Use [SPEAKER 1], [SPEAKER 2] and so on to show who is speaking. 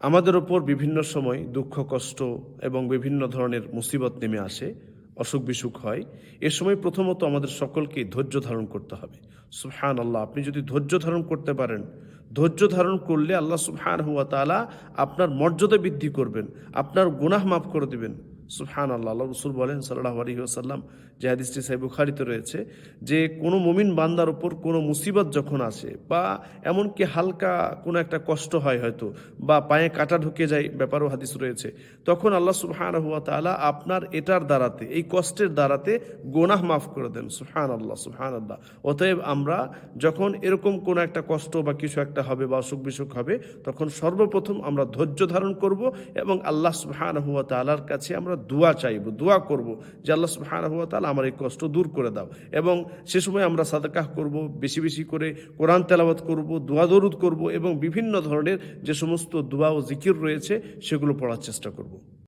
[SPEAKER 1] আমাদের ওপর বিভিন্ন সময় দুঃখ, কষ্ট এবং বিভিন্ন ধরনের মুসিবত নেমে আসে, অসুখ বিসুখ হয়। এ সময় প্রথমত আমাদের সকলকে ধৈর্য ধারণ করতে হবে। সুফহান আল্লাহ আপনি যদি ধৈর্য ধারণ করতে পারেন, ধৈর্য ধারণ করলে আল্লাহ সুফহান হুয়া তালা আপনার মর্যাদা বৃদ্ধি করবেন, আপনার গুনাহ মাফ করে দিবেন। সুবহান আল্লাহ আল্লাহ রসুল বলেন সাল্লাহ আলী আসাল্লাম যে হাদিসটি সাহেব বুখারিতে রয়েছে, যে কোনো মুমিন বান্দার ওপর কোনো মুসিবত যখন আসে, বা এমনকি হালকা কোনো একটা কষ্ট হয় হয়তো, বা পায়ে কাটা ঢুকে যায়, ব্যাপারও হাদিস রয়েছে, তখন আল্লাহ সুবহান হুয়া তালা আপনার এটার দ্বারাতে, এই কষ্টের দ্বারাতে গোনাহ মাফ করে দেন সুহান আল্লাহ সুহান আল্লাহ অতএব আমরা যখন এরকম কোনো একটা কষ্ট বা কিছু একটা হবে বা অসুখ বিসুখ হবে, তখন সর্বপ্রথম আমরা ধৈর্য ধারণ করব এবং আল্লাহ সুবহান হুয়া তালার কাছে আমরা দোয়া চাইব, দোয়া করব যে আল্লাহ সুহান হুয়া তাহলে আমার এই কষ্ট দূর করে দাও। এবং সে সময় আমরা সাদাকাহ করব, বেশি বেশি করে কোরআন তেলাওয়াত করব, দোয়া দরুদ করব এবং বিভিন্ন ধরনের যে সমস্ত দোয়া ও জিকির রয়েছে সেগুলো পড়ার চেষ্টা করব।